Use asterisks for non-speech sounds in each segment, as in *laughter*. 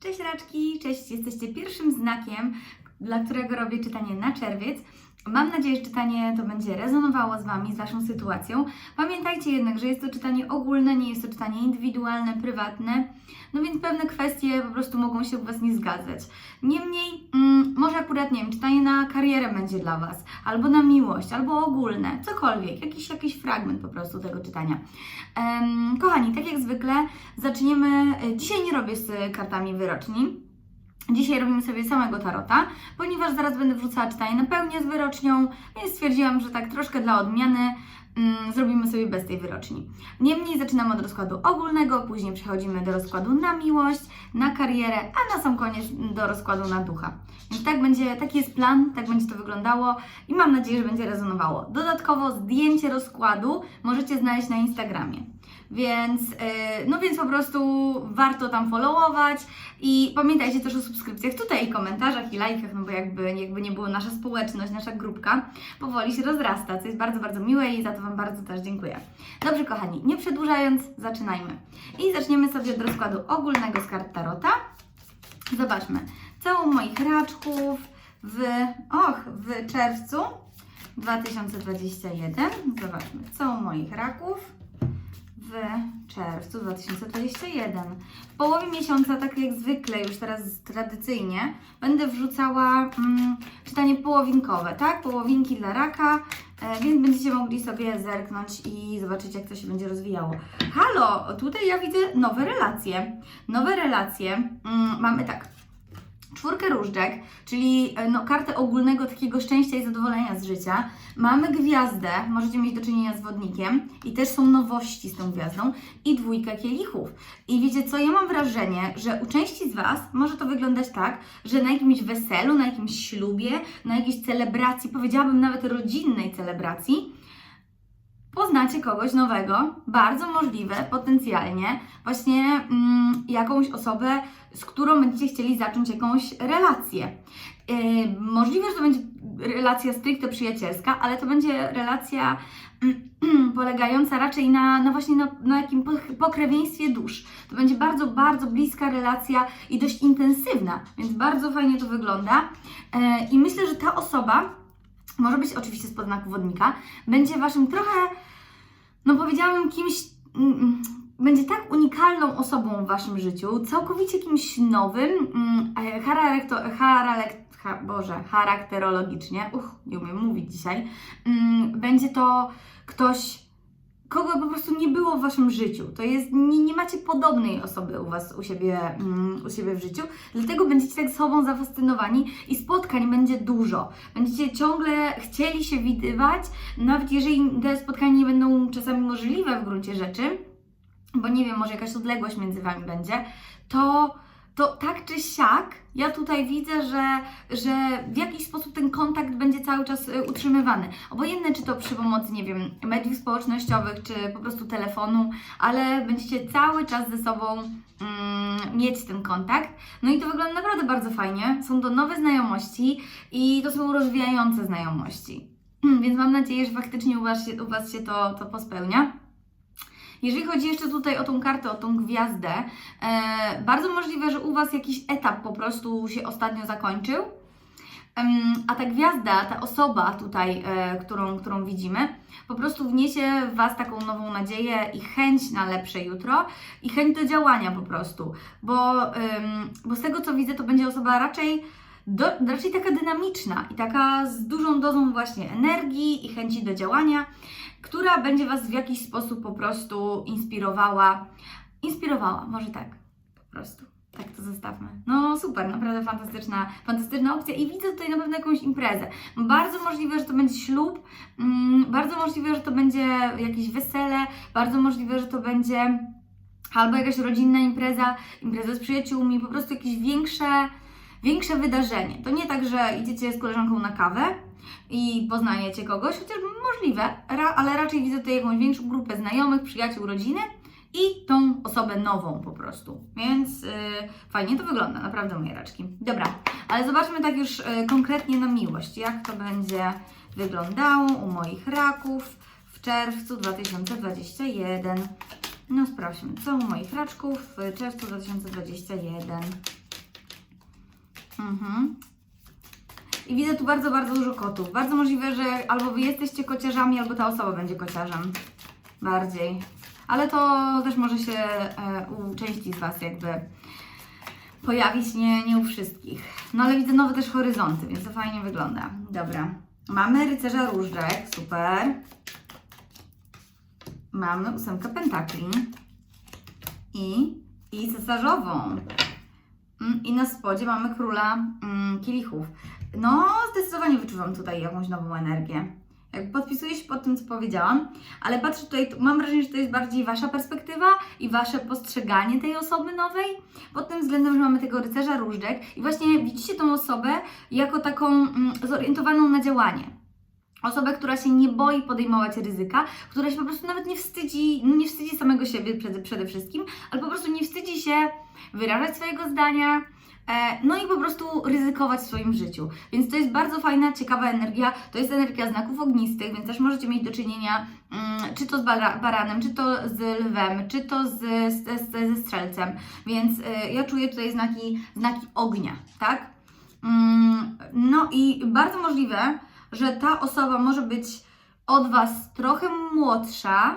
Cześć raczki, cześć, jesteście pierwszym znakiem, dla którego robię czytanie na czerwiec. Mam nadzieję, że czytanie to będzie rezonowało z Wami, z Waszą sytuacją. Pamiętajcie jednak, że jest to czytanie ogólne, nie jest to czytanie indywidualne, prywatne, no więc pewne kwestie po prostu mogą się u Was nie zgadzać. Niemniej, mm, może akurat, nie wiem, czytanie na karierę będzie dla Was, albo na miłość, albo ogólne, cokolwiek, jakiś, jakiś fragment po prostu tego czytania. Em, kochani, tak jak zwykle, zaczniemy. e, Dzisiaj nie robię z kartami wyroczni. Dzisiaj robimy sobie samego tarota, ponieważ zaraz będę wrzucała czytanie na pełnię z wyrocznią, więc stwierdziłam, że tak troszkę dla odmiany mm, zrobimy sobie bez tej wyroczni. Niemniej zaczynamy od rozkładu ogólnego, później przechodzimy do rozkładu na miłość, na karierę, a na sam koniec do rozkładu na ducha. Więc tak będzie, taki jest plan, tak będzie to wyglądało i mam nadzieję, że będzie rezonowało. Dodatkowo zdjęcie rozkładu możecie znaleźć na Instagramie. Więc, yy, no więc po prostu warto tam followować i pamiętajcie też o subskrypcjach tutaj i komentarzach i lajkach, no bo jakby, jakby nie było nasza społeczność, nasza grupka powoli się rozrasta, co jest bardzo, bardzo miłe i za to Wam bardzo też dziękuję. Dobrze kochani, nie przedłużając, zaczynajmy. I zaczniemy sobie od rozkładu ogólnego z kart Tarota. Zobaczmy, co u moich raczków w, och, w czerwcu 2021. Zobaczmy, co u moich raków w czerwcu 2021. W połowie miesiąca, tak jak zwykle, już teraz tradycyjnie, będę wrzucała mm, czytanie połowinkowe, tak? Połowinki dla raka, e, więc będziecie mogli sobie zerknąć i zobaczyć, jak to się będzie rozwijało. Halo, tutaj ja widzę nowe relacje. Nowe relacje. Mm, mamy tak. Czwórkę różdżek, czyli e, no, kartę ogólnego takiego szczęścia i zadowolenia z życia. Mamy gwiazdę, możecie mieć do czynienia z wodnikiem i też są nowości z tą gwiazdą i dwójkę kielichów. I wiecie co, ja mam wrażenie, że u części z Was może to wyglądać tak, że na jakimś weselu, na jakimś ślubie, na jakiejś celebracji, powiedziałabym nawet rodzinnej celebracji, poznacie kogoś nowego, bardzo możliwe, potencjalnie, właśnie mm, jakąś osobę, z którą będziecie chcieli zacząć jakąś relację. Yy, możliwe, że to będzie relacja stricte przyjacielska, ale to będzie relacja mm, *clears throat* polegająca raczej na, na właśnie na, na jakim po- pokrewieństwie dusz. To będzie bardzo, bardzo bliska relacja i dość intensywna, więc bardzo fajnie to wygląda. Yy, I myślę, że ta osoba, może być oczywiście spod znaku wodnika, będzie Waszym trochę, no powiedziałabym, kimś, mm, mm, będzie tak unikalną osobą w Waszym życiu, całkowicie kimś nowym, mm, charalek, ha, Boże, charakterologicznie, uch, nie umiem mówić dzisiaj, mm, będzie to ktoś, kogo po prostu nie było w Waszym życiu. To jest, nie, nie macie podobnej osoby u Was, u siebie, mm, u siebie w życiu, dlatego będziecie tak sobą zafascynowani i spotkań będzie dużo. Będziecie ciągle chcieli się widywać, nawet jeżeli te spotkania nie będą czasami możliwe w gruncie rzeczy, bo nie wiem, może jakaś odległość między Wami będzie, to, to tak czy siak, ja tutaj widzę, że, że w jakiś sposób ten kontakt będzie cały czas y, utrzymywany. Obojętne, czy to przy pomocy, nie wiem, mediów społecznościowych, czy po prostu telefonu, ale będziecie cały czas ze sobą mm, mieć ten kontakt. No i to wygląda naprawdę bardzo fajnie. Są to nowe znajomości i to są rozwijające znajomości. *clears throat* Więc mam nadzieję, że faktycznie u Was się, u was się to, to pospełnia. Jeżeli chodzi jeszcze tutaj o tą kartę, o tą gwiazdę, e, bardzo możliwe, że u Was jakiś etap po prostu się ostatnio zakończył. A ta gwiazda, ta osoba tutaj, e, którą, którą widzimy, po prostu wniesie w Was taką nową nadzieję i chęć na lepsze jutro i chęć do działania po prostu. Bo, bo z tego co widzę, to będzie osoba raczej, do, raczej taka dynamiczna i taka z dużą dozą właśnie energii i chęci do działania która będzie Was w jakiś sposób po prostu inspirowała. Inspirowała, może tak, po prostu. Tak to zostawmy. No super, naprawdę fantastyczna, fantastyczna opcja i widzę tutaj na pewno jakąś imprezę. Bardzo możliwe, że to będzie ślub, mm, bardzo możliwe, że to będzie jakieś wesele, bardzo możliwe, że to będzie albo jakaś rodzinna impreza, impreza z przyjaciółmi, po prostu jakieś większe, większe wydarzenie. To nie tak, że idziecie z koleżanką na kawę, i poznajecie kogoś, chociaż możliwe, ra, ale raczej widzę tutaj jakąś większą grupę znajomych, przyjaciół, rodziny i tą osobę nową po prostu. Więc yy, fajnie to wygląda, naprawdę moje raczki. Dobra, ale zobaczmy tak już yy, konkretnie na miłość, jak to będzie wyglądało u moich raków w czerwcu 2021. No sprawdźmy, co u moich raczków w czerwcu 2021. Mhm. I widzę tu bardzo, bardzo dużo kotów. Bardzo możliwe, że albo wy jesteście kociarzami, albo ta osoba będzie kociarzem. Bardziej. Ale to też może się e, u części z Was jakby pojawić, nie, nie u wszystkich. No ale widzę nowe też horyzonty, więc to fajnie wygląda. Dobra. Mamy rycerza różdżek, super. Mamy ósemkę pentakli. I, i cesarzową. Mm, I na spodzie mamy króla mm, kielichów. No, zdecydowanie wyczuwam tutaj jakąś nową energię. Jak podpisuję się pod tym, co powiedziałam, ale patrzę tutaj, mam wrażenie, że to jest bardziej Wasza perspektywa i Wasze postrzeganie tej osoby nowej, pod tym względem, że mamy tego rycerza różdżek i właśnie widzicie tą osobę jako taką mm, zorientowaną na działanie. Osobę, która się nie boi podejmować ryzyka, która się po prostu nawet nie wstydzi, nie wstydzi samego siebie przede, przede wszystkim, ale po prostu nie wstydzi się wyrażać swojego zdania, no i po prostu ryzykować w swoim życiu. Więc to jest bardzo fajna, ciekawa energia. To jest energia znaków ognistych, więc też możecie mieć do czynienia mm, czy to z bara- baranem, czy to z lwem, czy to z, z, z, ze strzelcem. Więc e, ja czuję tutaj znaki, znaki ognia, tak? Mm, no i bardzo możliwe, że ta osoba może być od Was trochę młodsza,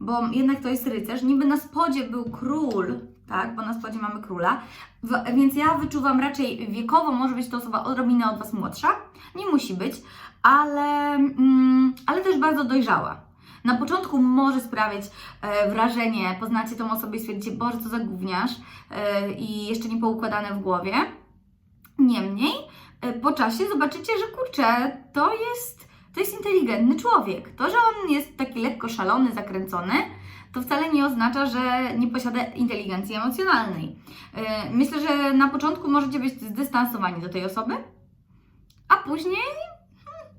bo jednak to jest rycerz. Niby na spodzie był król, tak, bo na spodzie mamy króla, w, więc ja wyczuwam raczej wiekowo, może być to osoba odrobinę od Was młodsza, nie musi być, ale, mm, ale też bardzo dojrzała. Na początku może sprawiać e, wrażenie, poznacie tą osobę i stwierdzicie, Boże, co za gówniarz e, i jeszcze nie poukładane w głowie. Niemniej, e, po czasie zobaczycie, że kurczę, to jest, to jest inteligentny człowiek. To, że on jest taki lekko szalony, zakręcony, to wcale nie oznacza, że nie posiada inteligencji emocjonalnej. E, Myślę, że na początku możecie być zdystansowani do tej osoby, a później hmm,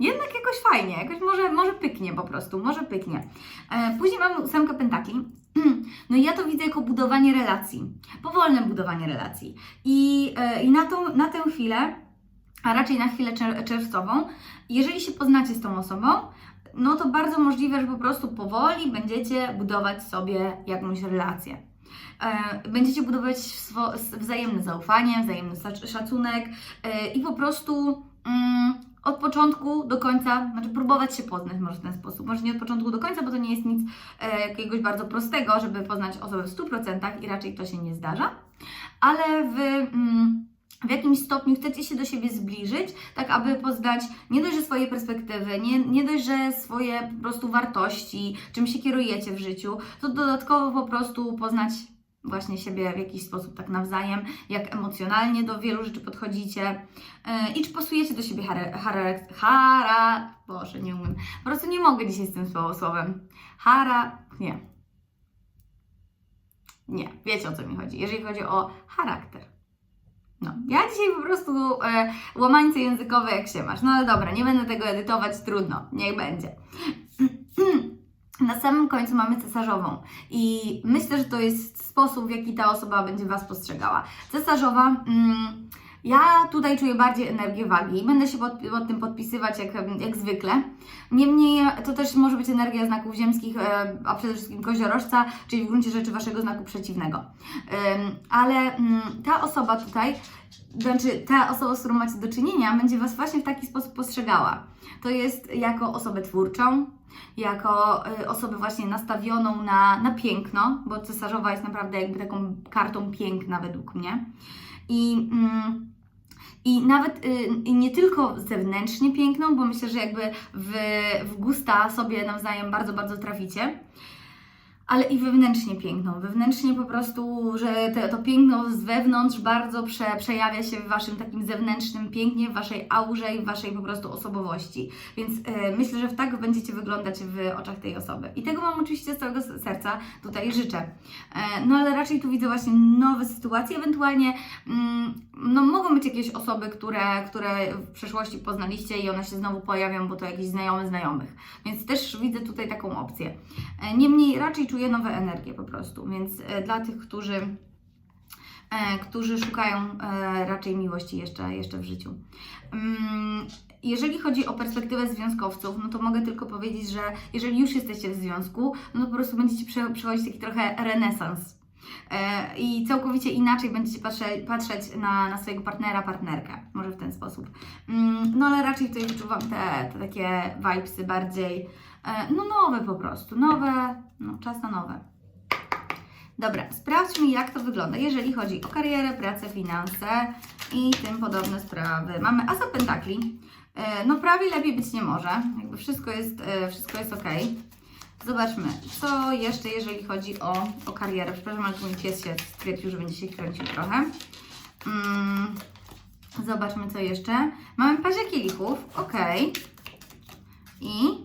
jednak jakoś fajnie, jakoś może, może pyknie po prostu, może pyknie. E, Później mamy ósemkę pentakli. *clears throat* No i ja to widzę jako budowanie relacji, powolne budowanie relacji. I, e, i na, tą, na tę chwilę, a raczej na chwilę czer- czerwcową, jeżeli się poznacie z tą osobą, no to bardzo możliwe, że po prostu powoli będziecie budować sobie jakąś relację. E, Będziecie budować wzajemne zaufanie, wzajemny szac- szacunek e, i po prostu mm, od początku do końca, znaczy próbować się poznać może w ten sposób. Może nie od początku do końca, bo to nie jest nic e, jakiegoś bardzo prostego, żeby poznać osobę w 100% i raczej to się nie zdarza, ale w. Mm, w jakimś stopniu chcecie się do siebie zbliżyć, tak aby poznać nie dość, że swoje perspektywy, nie, nie dość, że swoje po prostu wartości, czym się kierujecie w życiu, to dodatkowo po prostu poznać właśnie siebie w jakiś sposób tak nawzajem, jak emocjonalnie do wielu rzeczy podchodzicie yy, i czy pasujecie do siebie hara, hara, hara, Boże, nie umiem, po prostu nie mogę dzisiaj z tym słowem, hara, nie, nie, wiecie o co mi chodzi, jeżeli chodzi o charakter. No, ja dzisiaj po prostu e, łamańce językowe jak się masz. No ale dobra, nie będę tego edytować, trudno, niech będzie. *clears throat* Na samym końcu mamy cesarzową i myślę, że to jest sposób, w jaki ta osoba będzie Was postrzegała. Cesarzowa, mm, ja tutaj czuję bardziej energię wagi, będę się pod, pod tym podpisywać jak, jak zwykle. Niemniej to też może być energia znaków ziemskich, e, a przede wszystkim koziorożca, czyli w gruncie rzeczy Waszego znaku przeciwnego. Ale mm, ta osoba tutaj, znaczy ta osoba, z którą macie do czynienia, będzie Was właśnie w taki sposób postrzegała. To jest jako osobę twórczą, jako y, osobę właśnie nastawioną na, na piękno, bo cesarzowa jest naprawdę jakby taką kartą piękna według mnie. I, mm, i nawet y, nie tylko zewnętrznie piękną, bo myślę, że jakby w, w gusta sobie nawzajem bardzo, bardzo traficie, ale i wewnętrznie piękną. Wewnętrznie po prostu, że te, to piękno z wewnątrz bardzo prze, przejawia się w Waszym takim zewnętrznym pięknie, w Waszej aurze i w Waszej po prostu osobowości. Więc e, myślę, że tak będziecie wyglądać w oczach tej osoby. I tego Wam oczywiście z całego serca tutaj życzę. E, no ale raczej tu widzę właśnie nowe sytuacje, ewentualnie mm, no, mogą być jakieś osoby, które, które w przeszłości poznaliście i one się znowu pojawią, bo to jakiś znajomy znajomych. Więc też widzę tutaj taką opcję. E, Niemniej raczej czuję nowe energie po prostu, więc e, dla tych, którzy, e, którzy szukają e, raczej miłości jeszcze, jeszcze w życiu. Mm, Jeżeli chodzi o perspektywę związkowców, no to mogę tylko powiedzieć, że jeżeli już jesteście w związku, no to po prostu będziecie prze- przechodzić taki trochę renesans. I całkowicie inaczej będziecie patrzeć, na, na swojego partnera, partnerkę. Może w ten sposób. Mm, No ale raczej tutaj wyczuwam te, te takie vibesy bardziej, no nowe po prostu. Nowe, no czas na nowe. Dobra, sprawdźmy jak to wygląda, jeżeli chodzi o karierę, pracę, finanse i tym podobne sprawy. Mamy Asa Pentakli. E, No prawie lepiej być nie może. Jakby wszystko jest, e, wszystko jest ok. Zobaczmy, co jeszcze, jeżeli chodzi o, o karierę. Przepraszam, ale tu mój pies się stwierdził, że będzie się kręcił trochę. Mm, zobaczmy, co jeszcze. Mamy pazie kielichów, ok. I,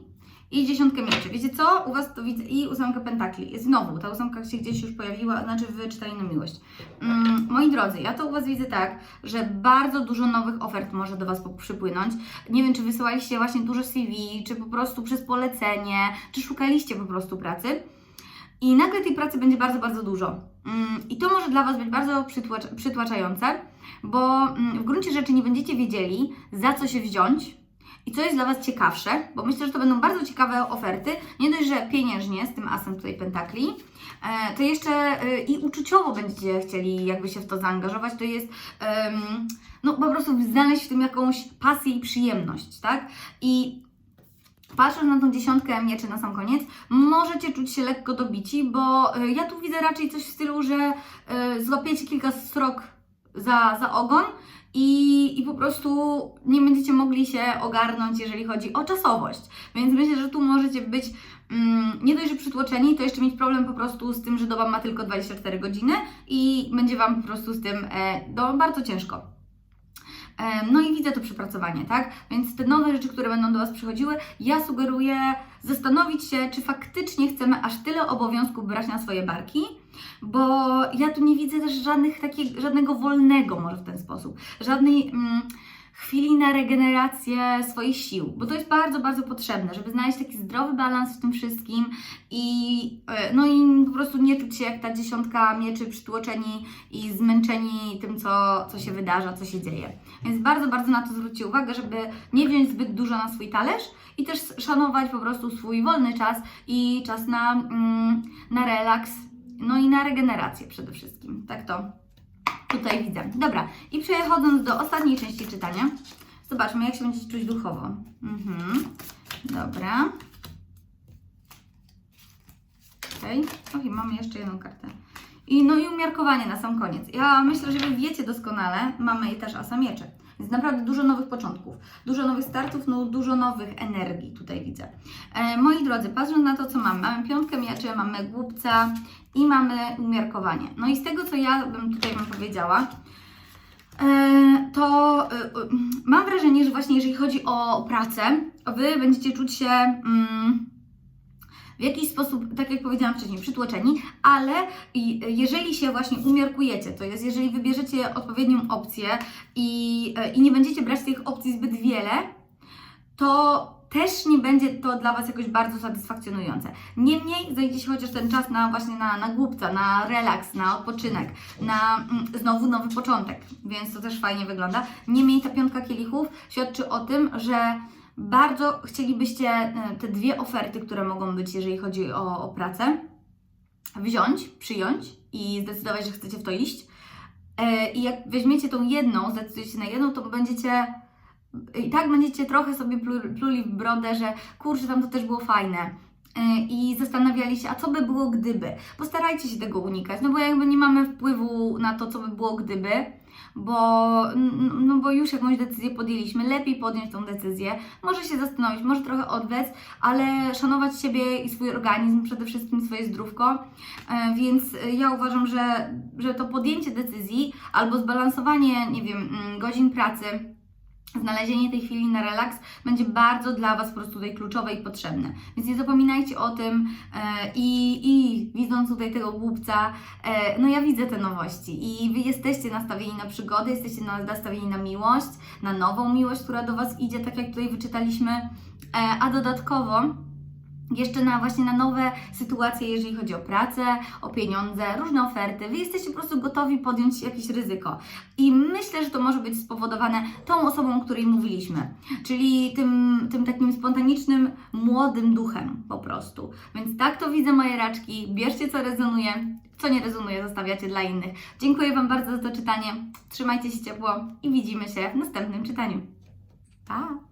I dziesiątkę mieczy. Wiecie co? U Was to widzę. I ósemkę pentakli. Znowu, ta ósemka się gdzieś już pojawiła, znaczy w czytaniu na miłość. Mm, moi drodzy, ja to u Was widzę tak, że bardzo dużo nowych ofert może do Was przypłynąć. Nie wiem, czy wysyłaliście właśnie dużo CV, czy po prostu przez polecenie, czy szukaliście po prostu pracy. I nagle tej pracy będzie bardzo, bardzo dużo. Mm, I to może dla Was być bardzo przytłacz przytłaczające, bo mm, w gruncie rzeczy nie będziecie wiedzieli, za co się wziąć i co jest dla Was ciekawsze, bo myślę, że to będą bardzo ciekawe oferty. Nie dość, że pieniężnie z tym asem tutaj pentakli, e, to jeszcze e, i uczuciowo będziecie chcieli jakby się w to zaangażować. To jest no po prostu znaleźć w tym jakąś pasję i przyjemność, tak? I Patrząc na tą dziesiątkę mieczy na sam koniec, możecie czuć się lekko dobici, bo y, ja tu widzę raczej coś w stylu, że złapiecie kilka srok za, za ogon i, i po prostu nie będziecie mogli się ogarnąć, jeżeli chodzi o czasowość. Więc myślę, że tu możecie być mm, nie dość, że przytłoczeni, to jeszcze mieć problem po prostu z tym, że doba ma tylko 24 godziny i będzie Wam po prostu z tym e, no, bardzo ciężko. No i widzę to przepracowanie, tak? Więc te nowe rzeczy, które będą do Was przychodziły, ja sugeruję zastanowić się, czy faktycznie chcemy aż tyle obowiązków brać na swoje barki, bo ja tu nie widzę też żadnych takich, żadnego wolnego może w ten sposób, żadnej mm, chwili na regenerację swoich sił, bo to jest bardzo, bardzo potrzebne, żeby znaleźć taki zdrowy balans w tym wszystkim i e, no i po prostu nie czuć się jak ta dziesiątka mieczy przytłoczeni i zmęczeni tym, co, co się wydarza, co się dzieje. Więc bardzo, bardzo na to zwróćcie uwagę, żeby nie wziąć zbyt dużo na swój talerz i też szanować po prostu swój wolny czas i czas na, mm, na relaks, no i na regenerację przede wszystkim. Tak to tutaj widzę. Dobra, i przechodząc do ostatniej części czytania, zobaczmy, jak się będziecie czuć duchowo. Mhm. Dobra. Okej, okay. mamy jeszcze jedną kartę. I no i umiarkowanie na sam koniec. Ja myślę, że Wy wiecie doskonale, mamy i też asa miecze. Więc naprawdę dużo nowych początków, dużo nowych startów, no dużo nowych energii tutaj widzę. E, moi drodzy, patrząc na to, co mamy, mamy piątkę mieczy, mamy głupca i mamy umiarkowanie. No i z tego, co ja bym tutaj Wam powiedziała, e, to e, e, mam wrażenie, że właśnie jeżeli chodzi o pracę, Wy będziecie czuć się... Mm, w jakiś sposób, tak jak powiedziałam wcześniej, przytłoczeni, ale jeżeli się właśnie umiarkujecie, to jest jeżeli wybierzecie odpowiednią opcję i, e, i nie będziecie brać tych opcji zbyt wiele, to też nie będzie to dla Was jakoś bardzo satysfakcjonujące. Niemniej znajdzie się chociaż ten czas na właśnie na, na głupca, na relaks, na odpoczynek, na mm, znowu nowy początek, więc to też fajnie wygląda. Niemniej ta piątka kielichów świadczy o tym, że bardzo chcielibyście e, te dwie oferty, które mogą być, jeżeli chodzi o, o pracę, wziąć, przyjąć i zdecydować, że chcecie w to iść. E, I jak weźmiecie tą jedną, zdecydujecie na jedną, to będziecie i tak będziecie trochę sobie plu- pluli w brodę, że kurczę, tam to też było fajne. E, I zastanawiali się, a co by było gdyby? Postarajcie się tego unikać, no bo jakby nie mamy wpływu na to, co by było gdyby, bo, no bo już jakąś decyzję podjęliśmy, lepiej podjąć tą decyzję, może się zastanowić, może trochę odwlec, ale szanować siebie i swój organizm, przede wszystkim swoje zdrówko, E, więc ja uważam, że, że to podjęcie decyzji albo zbalansowanie, nie wiem, mm, godzin pracy, znalezienie tej chwili na relaks będzie bardzo dla Was po prostu tutaj kluczowe i potrzebne. Więc nie zapominajcie o tym e, i, i widząc tutaj tego głupca, e, no ja widzę te nowości i Wy jesteście nastawieni na przygody, jesteście na- nastawieni na miłość, na nową miłość, która do Was idzie, tak jak tutaj wyczytaliśmy, e, a dodatkowo jeszcze na właśnie na nowe sytuacje, jeżeli chodzi o pracę, o pieniądze, różne oferty. Wy jesteście po prostu gotowi podjąć jakieś ryzyko. I myślę, że to może być spowodowane tą osobą, o której mówiliśmy, czyli tym, tym takim spontanicznym, młodym duchem po prostu. Więc tak to widzę moje raczki. Bierzcie co rezonuje, co nie rezonuje, zostawiacie dla innych. Dziękuję Wam bardzo za to czytanie. Trzymajcie się ciepło i widzimy się w następnym czytaniu. Pa!